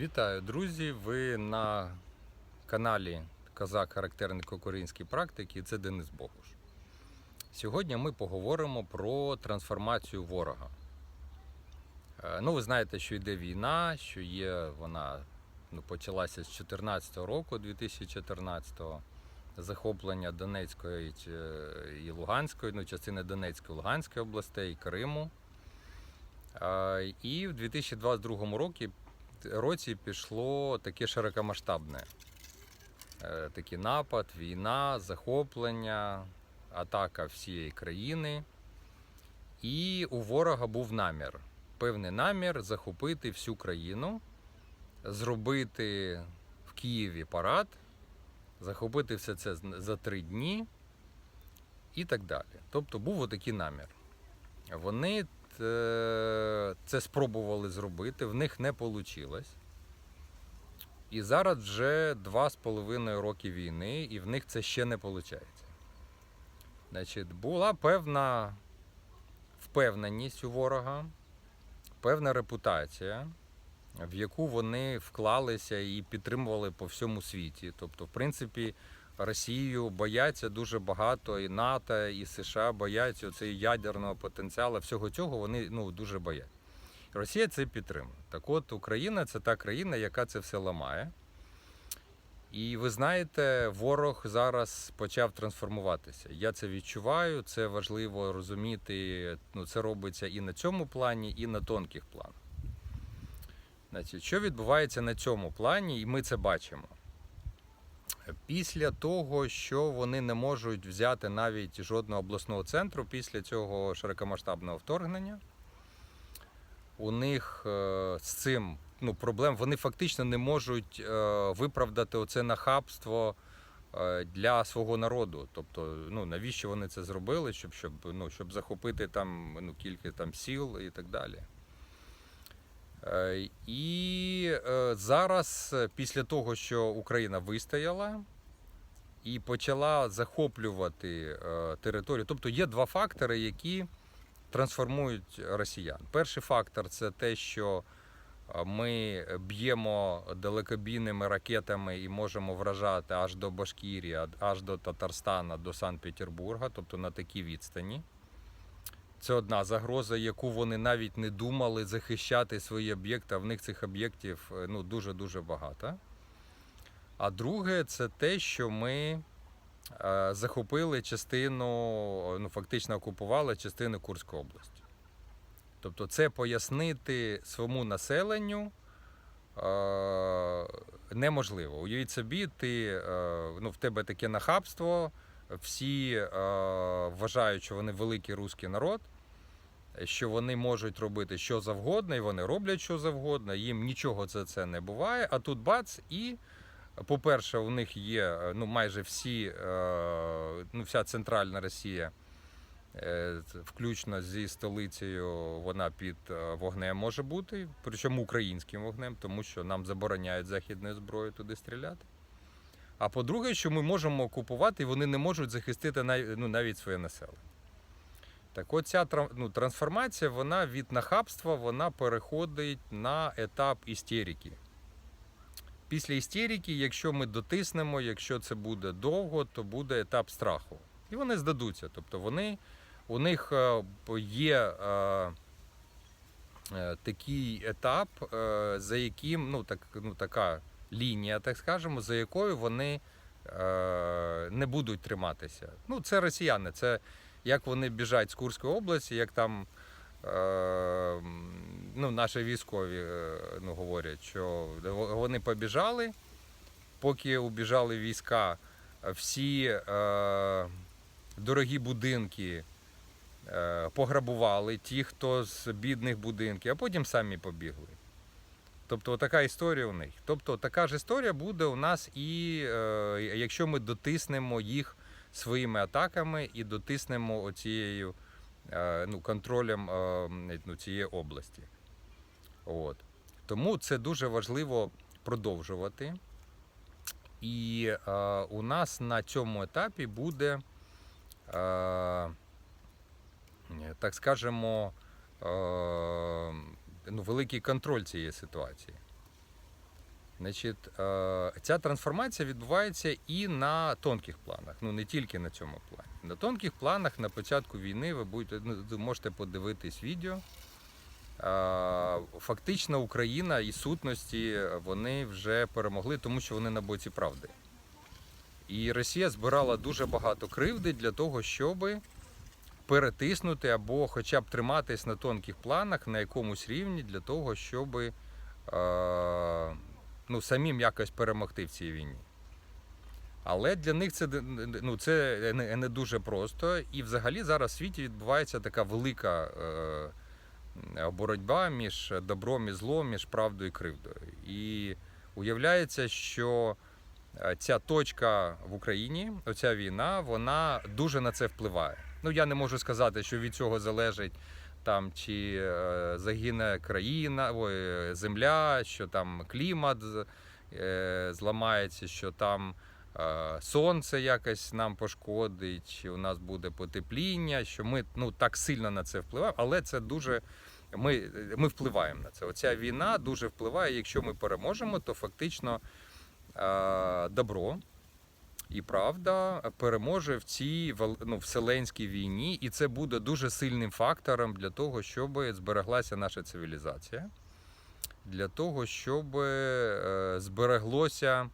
Вітаю, друзі! Ви на каналі Козак Характерник української практики. Це Денис Богуш. Сьогодні ми поговоримо про трансформацію ворога. Е, Ну, ви знаєте, що йде війна, що є вона ну, почалася з 2014 року, 2014-го, захоплення Донецької і Луганської, ну, частини Донецької, Луганської областей, Криму. Е, І в 2022 році році пішло таке широкомасштабне. Е, Такий напад, війна, захоплення, атака всієї країни. І у ворога був намір. Певний намір захопити всю країну, зробити в Києві парад, захопити все це за три дні і так далі. Тобто був отакий намір. Вони це спробували зробити, в них не вийшло. І зараз вже два з половиною роки війни, і в них це ще не виходить. Значить, була певна впевненість у ворога, певна репутація, в яку вони вклалися і підтримували по всьому світі. Тобто, в принципі, Росію бояться дуже багато, і НАТО, і США бояться цього ядерного потенціалу. Всього цього вони ну, дуже бояться. Росія це підтримує. Так от Україна це та країна, яка це все ламає. І ви знаєте, ворог зараз почав трансформуватися. Я це відчуваю, це важливо розуміти. Ну, це робиться і на цьому плані, і на тонких планах. Значить, що відбувається на цьому плані, і ми це бачимо. Після того, що вони не можуть взяти навіть жодного обласного центру після цього широкомасштабного вторгнення, у них е, з цим ну, проблем вони фактично не можуть е, виправдати оце нахабство е, для свого народу. Тобто, ну навіщо вони це зробили, щоб, щоб, ну, щоб захопити там ну, кілька там сіл і так далі. Е, І е, зараз, е, після того, що Україна вистояла і почала захоплювати територію, тобто є два фактори, які трансформують росіян. Перший фактор це те, що ми б'ємо далекобійними ракетами і можемо вражати аж до Башкірії, аж до Татарстана, до Санкт-Петербурга, тобто на такій відстані. Це одна загроза, яку вони навіть не думали захищати свої об'єкти, а в них цих об'єктів е, ну, дуже-дуже багато. А друге, це те, що ми е, захопили частину, ну, фактично окупували частину Курської області. Тобто, це пояснити своєму населенню е, неможливо. Уявіть собі, ти, е, ну, в тебе таке нахабство, всі е, вважають, що вони великий русський народ, що вони можуть робити що завгодно, і вони роблять що завгодно, їм нічого за це не буває. А тут бац, і, по-перше, у них є е, ну, майже всі, е, ну, вся центральна Росія. е, Включно зі столицею, вона під вогнем може бути, причому українським вогнем, тому що нам забороняють західною зброєю туди стріляти. А по-друге, що ми можемо окупувати, і вони не можуть захистити ну, навіть своє населення. Так от ця ну, трансформація, вона від нахабства вона переходить на етап істерики. Після істерики, якщо ми дотиснемо, якщо це буде довго, то буде етап страху. І вони здадуться. Тобто вони, у них е, є е, е, такий етап, е, за яким ну, так, ну, така лінія, так скажемо, за якою вони е, не будуть триматися. Ну, це росіяни, це як вони біжать з Курської області, як там е, ну, наші військові е, ну, говорять, що вони побіжали, поки убіжали війська, всі е, дорогі будинки е, пограбували, ті, хто з бідних будинків, а потім самі побігли. Тобто така історія у них. Тобто така ж історія буде у нас і е, якщо ми дотиснемо їх своїми атаками і дотиснемо оцією е, ну, контролем е, ну, цієї області. От. Тому це дуже важливо продовжувати. І е, у нас на цьому етапі буде, е, так скажемо, е, ну, великий контроль цієї ситуації. Значить, е, ця трансформація відбувається і на тонких планах, ну не тільки на цьому плані. На тонких планах на початку війни ви будете ну, можете подивитись відео. Е, Фактично Україна і сутності вони вже перемогли, тому що вони на боці правди. І Росія збирала дуже багато кривди для того, щоб перетиснути або хоча б триматись на тонких планах на якомусь рівні для того, щоб е, ну, самим якось перемогти в цій війні. Але для них це, ну, це не, не дуже просто. І взагалі зараз в світі відбувається така велика е, боротьба між добром і злом, між правдою і кривдою. І уявляється, що е, ця точка в Україні, оця війна, вона дуже на це впливає. Ну я не можу сказати, що від цього залежить там чи е, загине країна, ой, земля, що там клімат е, зламається, що там е, сонце якось нам пошкодить, чи у нас буде потепління, що ми ну так сильно на це впливаємо, але це дуже. Ми, ми впливаємо на це. Оця війна дуже впливає. Якщо ми переможемо, то фактично добро і правда переможе в цій ну, вселенській війні, і це буде дуже сильним фактором для того, щоб збереглася наша цивілізація, для того, щоб е, збереглося,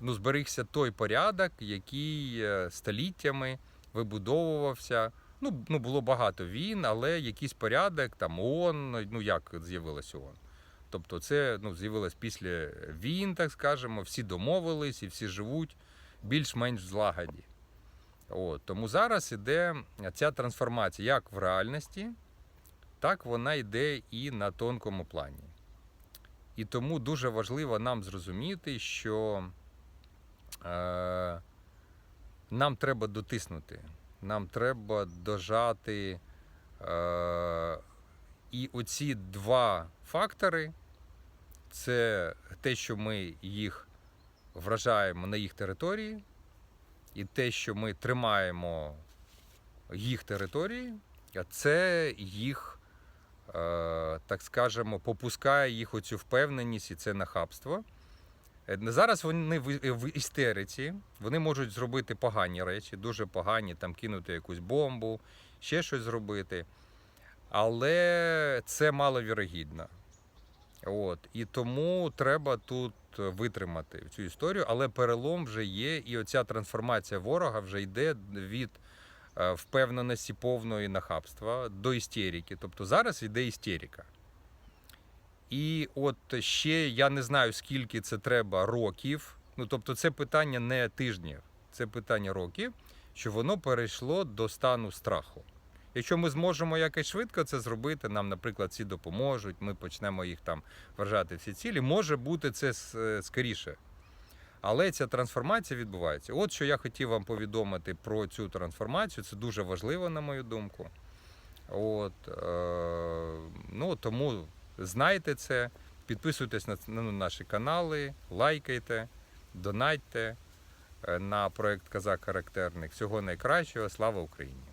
ну, зберігся той порядок, який е, століттями вибудовувався. Ну, ну, було багато війн, але якийсь порядок, там ООН, ну як з'явилась ООН. Тобто це ну, з'явилось після війн, так скажемо, всі домовились і всі живуть більш-менш в злагоді. От, тому зараз іде ця трансформація як в реальності, так вона йде і на тонкому плані. І тому дуже важливо нам зрозуміти, що е, нам треба дотиснути, нам треба дожати. Е, і оці два фактори це те, що ми їх вражаємо на їх території, і те, що ми тримаємо їх території, це їх, е, так скажемо, попускає їх оцю впевненість і це нахабство. Е, Зараз вони в, в істериці, вони можуть зробити погані речі, дуже погані, там кинути якусь бомбу, ще щось зробити. Але це маловірогідно. От. І тому треба тут витримати цю історію, але перелом вже є, і оця трансформація ворога вже йде від е, впевненості повної нахабства до істерики. Тобто зараз йде істерика. І от ще я не знаю, скільки це треба років. Ну, тобто, це питання не тижнів, це питання років, що воно перейшло до стану страху. Якщо ми зможемо якось швидко це зробити, нам, наприклад, ці допоможуть, ми почнемо їх там вважати всі цілі, може бути це е, скоріше. Але ця трансформація відбувається. От що я хотів вам повідомити про цю трансформацію. Це дуже важливо, на мою думку. От, е, ну, тому знайте це, підписуйтесь на, на наші канали, лайкайте, донатьте е, на проект Казак Характерник. Всього найкращого. Слава Україні!